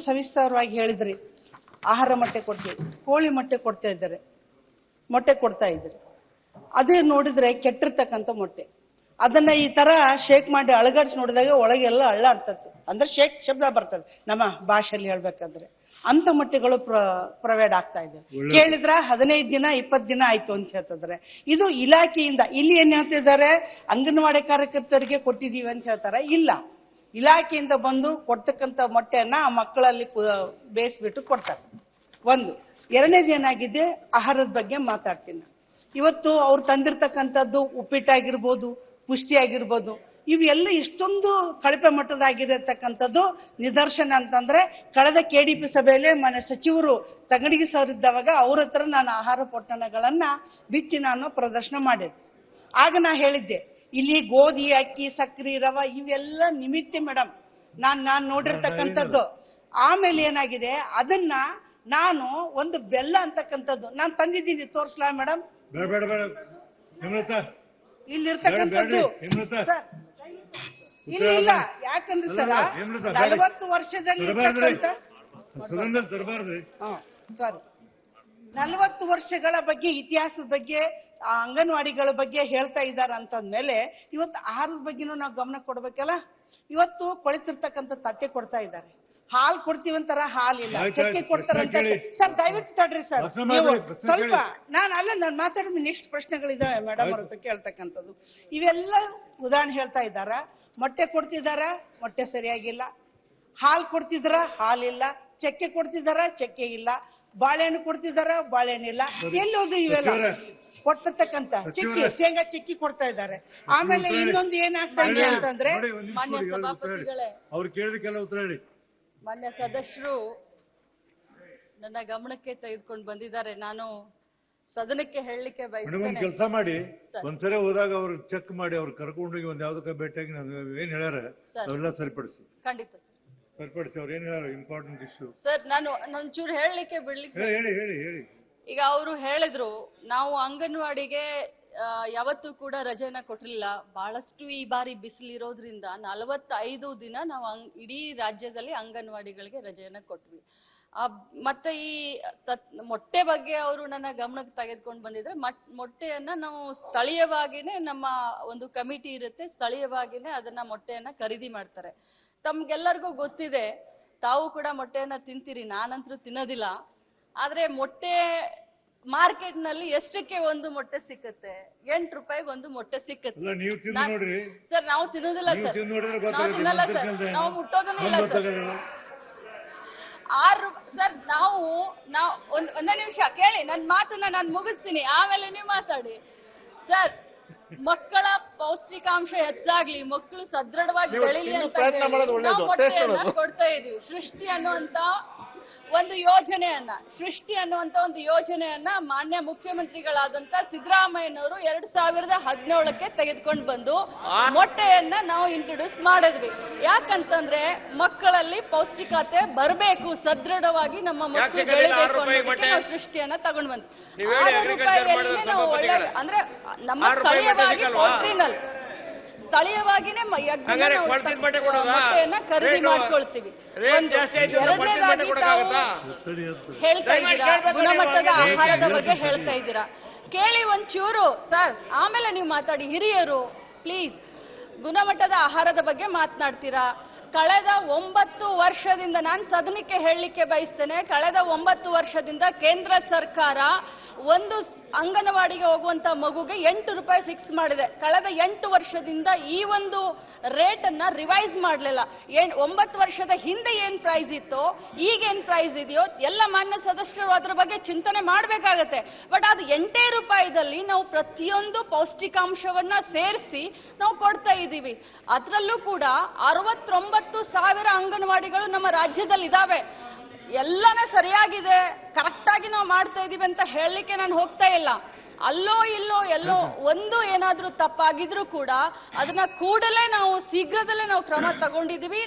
ಸವಿಸ್ತಾರವಾಗಿ ಹೇಳಿದ್ರಿ. ಆಹಾರ ಮೊಟ್ಟೆ ಕೊಡ್ತೀವಿ ಕೋಳಿ ಮೊಟ್ಟೆ ಕೊಡ್ತಾ ಇದ್ದಾರೆ ಮೊಟ್ಟೆ ಕೊಡ್ತಾ ಇದ್ದಾರೆ. ಅದೇ ನೋಡಿದ್ರೆ ಕೆಟ್ಟಿರ್ತಕ್ಕಂತ ಮೊಟ್ಟೆ. ಅದನ್ನ ಈ ತರ ಶೇಕ್ ಮಾಡಿ ಅಳಗಾಡ್ಸಿ ನೋಡಿದಾಗ ಒಳಗೆಲ್ಲ ಅಳ್ಳಾಡ್ತದೆ. ಅಂದ್ರೆ ಶೇಕ್ ಶಬ್ದ ಬರ್ತದೆ. ನಮ್ಮ ಭಾಷೆಯಲ್ಲಿ ಹೇಳ್ಬೇಕಂದ್ರೆ. ಅಂತ ಮೊಟ್ಟೆಗಳು ಪ್ರ ಪ್ರೊವೈಡ್ ಆಗ್ತಾ ಇದೆ. ಕೇಳಿದ್ರ ಹದಿನೈದು ದಿನ ಇಪ್ಪತ್ತು ದಿನ ಆಯ್ತು ಅಂತ ಹೇಳ್ತಿದ್ರೆ. ಇದು ಇಲಾಖೆಯಿಂದ ಇಲ್ಲಿ ಏನ್ ಹೇಳ್ತಿದ್ದಾರೆ? ಅಂಗನವಾಡಿ ಕಾರ್ಯಕರ್ತರಿಗೆ ಕೊಟ್ಟಿದೀವಿ ಅಂತ ಹೇಳ್ತಾರೆ. ಇಲ್ಲ. ಇಲಾಖೆಯಿಂದ ಬಂದು ಕೊಡ್ತಕ್ಕಂಥ ಮೊಟ್ಟೆಯನ್ನ ಆ ಮಕ್ಕಳಲ್ಲಿ ಬೇಯಿಸ್ಬಿಟ್ಟು ಕೊಡ್ತಾರೆ. ಒಂದು. ಎರಡನೇದು ಏನಾಗಿದೆ? ಆಹಾರದ ಬಗ್ಗೆ ಮಾತಾಡ್ತೀನಿ. ಇವತ್ತು ಅವ್ರು ತಂದಿರ್ತಕ್ಕಂಥದ್ದು ಉಪ್ಪಿಟ್ಟಾಗಿರ್ಬೋದು ಪುಷ್ಟಿ ಆಗಿರ್ಬೋದು ಇವೆಲ್ಲ ಇಷ್ಟೊಂದು ಕಳಪೆ ಮಟ್ಟದಾಗಿರತಕ್ಕಂಥದ್ದು ನಿದರ್ಶನ ಅಂತಂದ್ರೆ ಕಳೆದ ಕೆ ಡಿ ಪಿ ಸಭೆಯಲ್ಲಿ ಮನೆ ಸಚಿವರು ತಗಡಿಗೆ ಸವರಿದ್ದವಾಗ ಅವ್ರ ಹತ್ರ ನಾನು ಆಹಾರ ಪೊಟ್ಟಣಗಳನ್ನ ಬಿಚ್ಚಿ ನಾನು ಪ್ರದರ್ಶನ ಮಾಡಿದ್ದೆ. ಆಗ ನಾ ಹೇಳಿದ್ದೆ ಇಲ್ಲಿ ಗೋಧಿ ಅಕ್ಕಿ ಸಕ್ಕರೆ ರವ ಇವೆಲ್ಲ ನಿಮಿತ್ತ ಮೇಡಮ್ ನಾನ್ ನಾನ್ ನೋಡಿರ್ತಕ್ಕಂಥದ್ದು. ಆಮೇಲೆ ಏನಾಗಿದೆ? ಅದನ್ನ ನಾನು ಒಂದು ಬೆಲ್ಲ ಅಂತಕ್ಕಂಥದ್ದು. ನಾನು ತಂದಿದ್ದೀನಿ ತೋರಿಸ್ಲಾ ಮೇಡಮ್ ಇಲ್ಲಿರ್ತಕ್ಕಂಥದ್ದು. ಇಲ್ಲ ಇಲ್ಲ. ಯಾಕಂದ್ರೆ ಸರ್ ನಲವತ್ತು ವರ್ಷದಲ್ಲಿ ಇರ್ತಕ್ಕಂಥ ಸಾರಿ. ನಲವತ್ತು ವರ್ಷಗಳ ಬಗ್ಗೆ ಇತಿಹಾಸದ ಬಗ್ಗೆ ಅಂಗನವಾಡಿಗಳ ಬಗ್ಗೆ ಹೇಳ್ತಾ ಇದ್ದಾರೆ ಅಂತಂದ್ಮೇಲೆ ಇವತ್ತು ಆಹಾರದ ಬಗ್ಗೆನೂ ನಾವು ಗಮನ ಕೊಡ್ಬೇಕಲ್ಲ? ಇವತ್ತು ಕೊಳಿತಿರ್ತಕ್ಕಂಥ ತಟ್ಟೆ ಕೊಡ್ತಾ ಇದ್ದಾರೆ. ಹಾಲ್ ಕೊಡ್ತೀವಿ ಅಂತಾರ ಹಾಲಿಲ್ಲ. ಆಯ್ತು, ಚಕ್ಕೆ ಕೊಡ್ತಾರಂತ ಸರ್ ದಯವಿಟ್ಟು ತಡ್ರಿ ಸರ್. ನೀವು ಸ್ವಲ್ಪ. ನಾನು ಅಲ್ಲ ನಾನು ಮಾತಾಡಿದ ನೆಕ್ಸ್ಟ್ ಪ್ರಶ್ನೆಗಳಿದಾವೆ ಮೇಡಮ್ ಅವ್ರ ಕೇಳ್ತಕ್ಕಂಥದ್ದು. ಇವೆಲ್ಲ ಉದಾಹರಣೆ ಹೇಳ್ತಾ ಇದ್ದಾರ? ಮೊಟ್ಟೆ ಕೊಡ್ತಿದಾರ ಮೊಟ್ಟೆ ಸರಿಯಾಗಿಲ್ಲ. ಹಾಲ್ ಕೊಡ್ತಿದಾರ? ಇಲ್ಲ ಚಕ್ಕೆ ಕೊಡ್ತಿದಾರ ಚಕ್ಕೆ ಇಲ್ಲ. ಬಾಳೆಹಣ್ಣು ಕೊಡ್ತಿದಾರ ಬಾಳೆಹಣ್ಣಿಲ್ಲ ಎಲ್ಲೋದು ಇವೆಲ್ಲ ಕೊಟ್ಟಿರ್ತಕ್ಕಂತ ಚಿಕ್ಕಿ ಶೇಂಗಾ ಚಿಕ್ಕಿ ಕೊಡ್ತಾ ಇದ್ದಾರೆ ಆಮೇಲೆ. ಇನ್ನೊಂದು ಏನಾಗ್ತಾ ಇದೆ ಅಂತಂದ್ರೆ ಮಾನ್ಯ. ಸಭಾಪತಿಗಳೇ. ಅವ್ರು ಕೇಳಿದಕ್ಕೆಲ್ಲ ಉತ್ತರ ಹೇಳಿ ಮಾನ್ಯ ಸದಸ್ಯರು ನನ್ನ ಗಮನಕ್ಕೆ ತೆಗೆದುಕೊಂಡು ಬಂದಿದ್ದಾರೆ ನಾನು ಸದನಕ್ಕೆ ಹೇಳಲಿಕ್ಕೆ ಬಯಸ್ತೇನೆ ಕೆಲಸ ಮಾಡಿ ಸರ್. ಒಂದ್ಸರಿ ಹೋದಾಗ ಅವ್ರು ಚೆಕ್ ಮಾಡಿ ಅವ್ರು ಕರ್ಕೊಂಡೋಗಿ ಒಂದ್ ಯಾವ್ದಕ್ಕ ಭೇಟಿಯಾಗಿ ನಾನು ಏನ್ ಹೇಳ್ಯಾರ. ಅವೆಲ್ಲ ಸರಿಪಡಿಸಿ ಖಂಡಿತ ಸರ್. ಸರಿಪಡಿಸಿ ಅವ್ರು ಏನ್ ಇಂಪಾರ್ಟೆಂಟ್ ಇಶ್ಯೂ ಸರ್ ನಾನು ಒಂಚೂರು ಹೇಳಲಿಕ್ಕೆ ಬಿಡ್ಲಿಕ್ಕೆ ಹೇಳಿ ಹೇಳಿ ಹೇಳಿ ಈಗ ಅವರು ಹೇಳಿದ್ರು ನಾವು ಅಂಗನವಾಡಿಗೆ ಯಾವತ್ತು ಕೂಡ ರಜೆನ ಕೊಟ್ಟಿರಲಿಲ್ಲ ಬಹಳಷ್ಟು ಈ ಬಾರಿ ಬಿಸಿಲಿರೋದ್ರಿಂದ ನಲವತ್ತೈದು ದಿನ ನಾವು ಅಂಗ್- ಇಡೀ ರಾಜ್ಯದಲ್ಲಿ ಅಂಗನವಾಡಿಗಳಿಗೆ ರಜೆಯನ್ನ ಕೊಟ್ವಿ. ಆ, ಮತ್ತೆ ಈ ಮೊಟ್ಟೆ ಬಗ್ಗೆ ಅವರು ನನ್ನ ಗಮನಕ್ಕೆ ತೆಗೆದುಕೊಂಡು ಬಂದಿದ್ರೆ ಮಟ್- ಮೊಟ್ಟೆಯನ್ನ ನಾವು ಸ್ಥಳೀಯವಾಗಿನೇ ನಮ್ಮ ಒಂದು ಕಮಿಟಿ ಇರುತ್ತೆ ಸ್ಥಳೀಯವಾಗಿನೇ ಅದನ್ನ ಮೊಟ್ಟೆಯನ್ನ ಖರೀದಿ ಮಾಡ್ತಾರೆ. ತಮ್ಗೆಲ್ಲರಿಗೂ ಗೊತ್ತಿದೆ ತಾವು ಕೂಡ ಮೊಟ್ಟೆಯನ್ನ ತಿಂತೀರಿ ನಾನಂತರೂ ತಿನ್ನೋದಿಲ್ಲ. ಆದ್ರೆ ಮೊಟ್ಟೆ ಮಾರ್ಕೆಟ್ನಲ್ಲಿ ಎಷ್ಟಕ್ಕೆ ಒಂದು ಮೊಟ್ಟೆ ಸಿಕ್ಕತ್ತೆ? ಎಂಟು ರೂಪಾಯಿಗೆ ಒಂದು ಮೊಟ್ಟೆ ಸಿಕ್ಕತ್ತೆ. ಸರ್ ನಾವು ತಿನ್ನೋದಿಲ್ಲ ಸರ್. ನಾವು ತಿನ್ನಲ್ಲ ಸರ್. ನಾವು ಮುಟ್ಟೋದನ್ನೂ ಇಲ್ಲ ಸರ್. ಆರು ಸರ್ ನಾವು ನಾವು ಒಂದ್ ಒಂದೇ ನಿಮಿಷ ಕೇಳಿ ನನ್ನ ಮಾತನ್ನ ನಾನು ಮುಗಿಸ್ತೀನಿ. ಆಮೇಲೆ ನೀವು ಮಾತಾಡಿ. ಸರ್ ಮಕ್ಕಳ ಪೌಷ್ಟಿಕಾಂಶ ಹೆಚ್ಚಾಗ್ಲಿ ಮಕ್ಕಳು ಸದೃಢವಾಗಿ ಬೆಳಿಲಿ ಅಂತ ಕೊಡ್ತಾ ಇದೀವಿ. ಸೃಷ್ಟಿ ಅನ್ನುವಂತ ಒಂದು ಯೋಜನೆಯನ್ನ ಸೃಷ್ಟಿ ಅನ್ನುವಂತ ಒಂದು ಯೋಜನೆಯನ್ನ ಮಾನ್ಯ ಮುಖ್ಯಮಂತ್ರಿಗಳಾದಂತ ಸಿದ್ದರಾಮಯ್ಯನವರು ಎರಡ್ ಸಾವಿರದ ಹದಿನೇಳಕ್ಕೆ ತೆಗೆದುಕೊಂಡು ಬಂದು ಮೊಟ್ಟೆಯನ್ನ ನಾವು ಇಂಟ್ರೊಡ್ಯೂಸ್ ಮಾಡಿದ್ವಿ. ಯಾಕಂತಂದ್ರೆ ಮಕ್ಕಳಲ್ಲಿ ಪೌಷ್ಟಿಕತೆ ಬರಬೇಕು ಸದೃಢವಾಗಿ ನಮ್ಮ ಮಕ್ಕಳು ಬೆಳಿಬೇಕು ರೂಪಾಯಿಗೆ ಅನ್ನೋದಕ್ಕೆ ನಾವು ಸೃಷ್ಟಿಯನ್ನ ತಗೊಂಡ್ ಬಂದ್ವಿ. ಆರು ರೂಪಾಯಿಯಲ್ಲಿ ನಾವು ಒಳ್ಳೆ ಅಂದ್ರೆ ನಮ್ಮ ಸ್ಥಳೀಯವಾಗಿ? ಪೋಲ್ಟ್ರಿನಲ್ಲಿ ಸ್ಥಳೀಯವಾಗಿನೇ ಮ- ಯಜ್ಞನ ಹಂಗಾರೆ ನಾವು ಕೊಳ್ತಿದ್ ತ- ಕೊಡೋದಾ? ಮೊಟ್ಟೆಯನ್ನ ಖರೀದಿ ರೇಟು- ಮಾಡ್ಕೊಳ್ತೀವಿ ರೇಟ್ ಒಂದು. ಜಾಸ್ತಿ ಆಯ್ತು ಅಂದ್ರೆ ಕೊಳ್ತಿದ್ ಎರಡನೇದಾಗಿ ತಾವು ಕೊಡಕ್ಕಾಗತ್ತಾ? ಸರಿ ಹೇಳ್ತಾ ದಯಮಾಡಿ ಇದ್ದೀರಾ ಕೇಳ್ಬೇಕು ಗುಣಮಟ್ಟದ ಆಹಾರದ ಬಗ್ಗೆ ಹೇಳ್ತಾ ಇದ್ದೀರಾ ಕೇಳಿ ಒಂಚೂರು ಸರ್ ಆಮೇಲೆ ನೀವು ಮಾತಾಡಿ ಹಿರಿಯರು ಪ್ಲೀಸ್ ಗುಣಮಟ್ಟದ ಆಹಾರದ ಬಗ್ಗೆ ಮಾತನಾಡ್ತೀರಾ ಕಳೆದ ಒಂಬತ್ತು ವರ್ಷದಿಂದ ನಾನು ಸದನಕ್ಕೆ ಹೇಳಲಿಕ್ಕೆ ಬಯಸ್ತೇನೆ ಕಳೆದ ಒಂಬತ್ತು ವರ್ಷದಿಂದ ಕೇಂದ್ರ ಸರ್ಕಾರ ಒಂದು ಅಂಗನವಾಡಿಗೆ ಹೋಗುವಂತ ಮಗುಗೆ ಎಂಟು ರೂಪಾಯಿ ಫಿಕ್ಸ್ ಮಾಡಿದೆ. ಕಳೆದ ಎಂಟು ವರ್ಷದಿಂದ ಈ ಒಂದು ರೇಟ್ ಅನ್ನ ರಿವೈಸ್ ಮಾಡಲಿಲ್ಲ. ಏನ್, ಒಂಬತ್ತು ವರ್ಷದ ಹಿಂದೆ ಏನ್ ಪ್ರೈಸ್ ಇತ್ತು, ಈಗ ಏನ್ ಪ್ರೈಸ್ ಇದೆಯೋ, ಎಲ್ಲ ಮಾನ್ಯ ಸದಸ್ಯರು ಅದ್ರ ಬಗ್ಗೆ ಚಿಂತನೆ ಮಾಡಬೇಕಾಗತ್ತೆ. ಬಟ್ ಅದು ಎಂಟೇ ರೂಪಾಯಿದಲ್ಲಿ ನಾವು ಪ್ರತಿಯೊಂದು ಪೌಷ್ಟಿಕಾಂಶವನ್ನ ಸೇರಿಸಿ ನಾವು ಕೊಡ್ತಾ ಇದ್ದೀವಿ. ಅದರಲ್ಲೂ ಕೂಡ ಅರವತ್ತೊಂಬತ್ತು ಸಾವಿರ ಅಂಗನವಾಡಿಗಳು ನಮ್ಮ ರಾಜ್ಯದಲ್ಲಿ ಇದಾವೆ ಎಲ್ಲನೇ ಸರಿಯಾಗಿದೆ, ಕರೆಕ್ಟಾಗಿ ನಾವು ಮಾಡ್ತಾ ಇದ್ದೀವಿ ಅಂತ ಹೇಳಲಿಕ್ಕೆ ನಾನು ಹೋಗ್ತಾ ಇಲ್ಲ. ಅಲ್ಲೋ ಇಲ್ಲೋ, ಎಲ್ಲೋ ಒಂದು ಏನಾದ್ರೂ ತಪ್ಪಾಗಿದ್ರೂ ಕೂಡ ಅದನ್ನ ಕೂಡಲೇ ನಾವು ಶೀಘ್ರದಲ್ಲೇ ನಾವು ಕ್ರಮ ತಗೊಂಡಿದೀವಿ